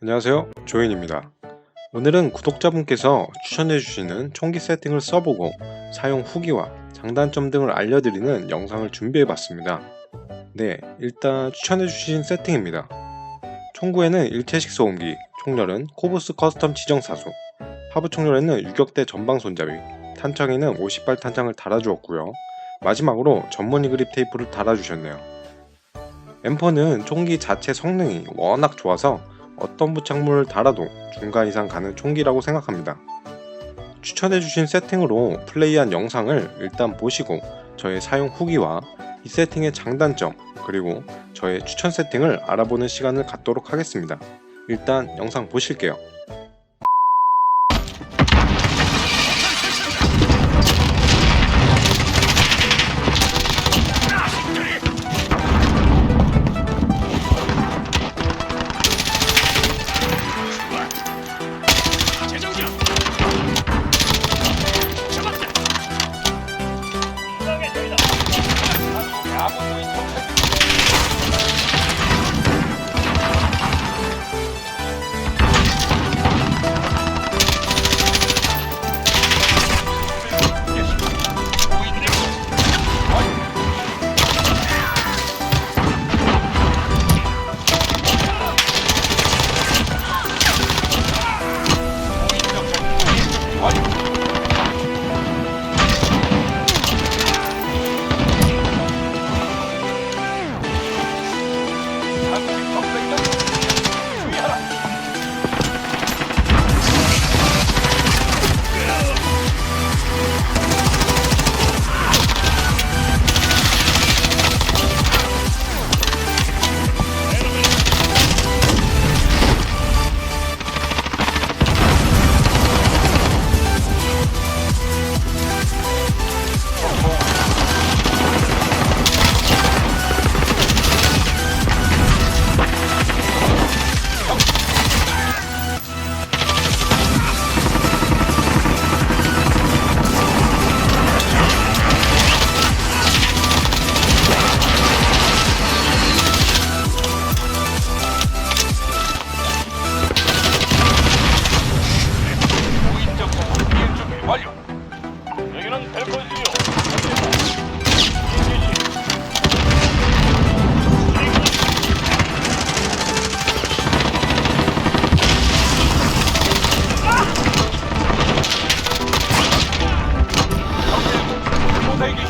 안녕하세요. 조인입니다. 오늘은 구독자분께서 추천해주시는 총기 세팅을 써보고 사용 후기와 장단점 등을 알려드리는 영상을 준비해봤습니다. 네 일단 추천해주신 세팅입니다. 총구에는 일체식 소음기 총열은 코브스 커스텀 지정 사수 하부 총열에는 유격대 전방 손잡이 탄창에는 50발 탄창을 달아주었고요. 마지막으로 전문이 그립 테이프를 달아주셨네요. 엠퍼는 총기 자체 성능이 워낙 좋아서 어떤 부착물을 달아도 중간 이상 가는 총기라고 생각합니다. 추천해주신 세팅으로 플레이한 영상을 일단 보시고 저의 사용 후기와 이 세팅의 장단점 그리고 저의 추천 세팅을 알아보는 시간을 갖도록 하겠습니다. 일단 영상 보실게요. 아무 대기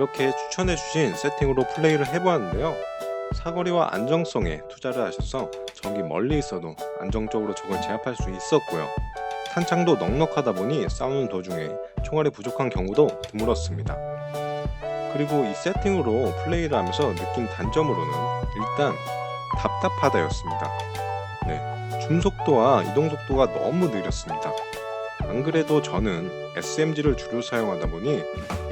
이렇게 추천해주신 세팅으로 플레이를 해보았는데요. 사거리와 안정성에 투자를 하셔서 적이 멀리 있어도 안정적으로 적을 제압할 수 있었고요. 탄창도 넉넉하다 보니 싸우는 도중에 총알이 부족한 경우도 드물었습니다. 그리고 이 세팅으로 플레이를 하면서 느낀 단점으로는 일단 답답하다였습니다. 네, 줌 속도와 이동 속도가 너무 느렸습니다. 안 그래도 저는 SMG를 주로 사용하다 보니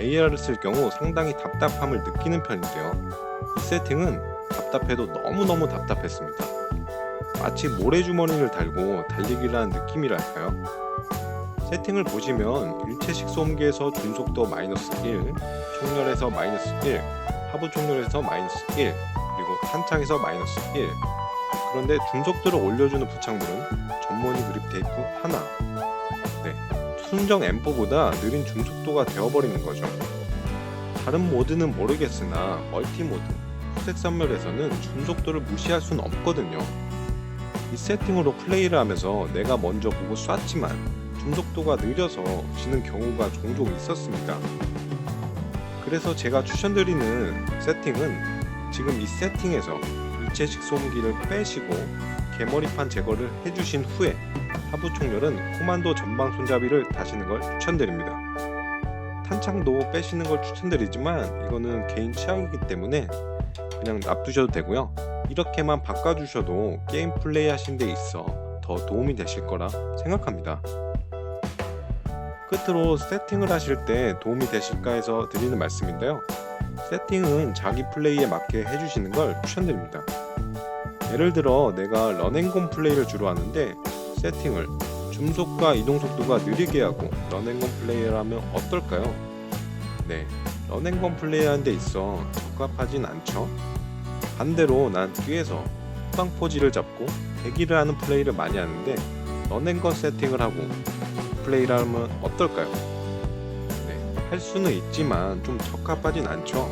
AR을 쓸 경우 상당히 답답함을 느끼는 편인데요. 이 세팅은 답답해도 너무너무 답답했습니다. 마치 모래주머니를 달고 달리기를 하는 느낌이랄까요? 세팅을 보시면 일체식 소음기에서 중속도 마이너스 1, 총열에서 마이너스 1, 하부 총열에서 마이너스 1, 그리고 탄창에서 마이너스 1. 그런데 중속도를 올려주는 부착물은 전모니 그립 테이프 하나. 네, 순정 M4보다 느린 중속도가 되어버리는 거죠. 다른 모드는 모르겠으나 멀티 모드, 후색 선멸에서는 중속도를 무시할 수는 없거든요. 이 세팅으로 플레이를 하면서 내가 먼저 보고 쐈지만 중속도가 느려서 지는 경우가 종종 있었습니다. 그래서 제가 추천드리는 세팅은 지금 이 세팅에서 일체식 소음기를 빼시고 개머리판 제거를 해주신 후에 하부 총열은 코만도 전방 손잡이를 다시는 걸 추천드립니다. 탄창도 빼시는 걸 추천드리지만 이거는 개인 취향이기 때문에 그냥 놔두셔도 되고요. 이렇게만 바꿔주셔도 게임 플레이 하신 데 있어 더 도움이 되실 거라 생각합니다. 끝으로 세팅을 하실 때 도움이 되실까 해서 드리는 말씀인데요. 세팅은 자기 플레이에 맞게 해주시는 걸 추천드립니다. 예를 들어 내가 런앤곤 플레이를 주로 하는데 세팅을 줌속과 이동속도가 느리게 하고 런앤건 플레이를 하면 어떨까요? 네, 런앤건 플레이하는 데 있어 적합하진 않죠? 반대로 난 뒤에서 후방 포지를 잡고 대기를 하는 플레이를 많이 하는데 런앤건 세팅을 하고 플레이를 하면 어떨까요? 네, 할 수는 있지만 좀 적합하진 않죠?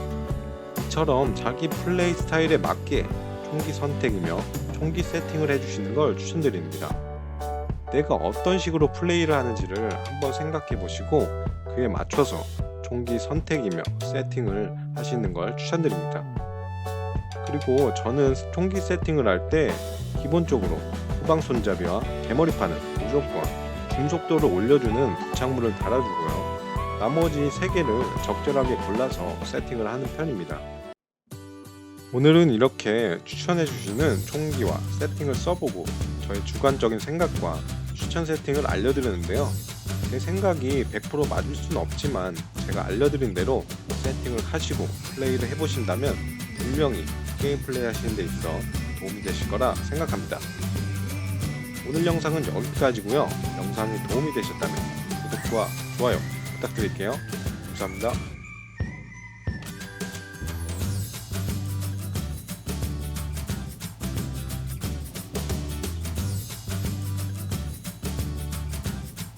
이처럼 자기 플레이 스타일에 맞게 총기 선택이며 총기 세팅을 해주시는 걸 추천드립니다. 내가 어떤 식으로 플레이를 하는지를 한번 생각해 보시고 그에 맞춰서 총기 선택이며 세팅을 하시는 걸 추천드립니다. 그리고 저는 총기 세팅을 할 때 기본적으로 후방 손잡이와 개머리판은 무조건 중속도를 올려주는 부착물을 달아주고요. 나머지 3개를 적절하게 골라서 세팅을 하는 편입니다. 오늘은 이렇게 추천해주시는 총기와 세팅을 써보고 저의 주관적인 생각과 추천 세팅을 알려드렸는데요. 제 생각이 100% 맞을 수는 없지만 제가 알려드린 대로 세팅을 하시고 플레이를 해보신다면 분명히 게임 플레이 하시는 데 있어 도움이 되실 거라 생각합니다. 오늘 영상은 여기까지고요. 영상이 도움이 되셨다면 구독과 좋아요 부탁드릴게요. 감사합니다.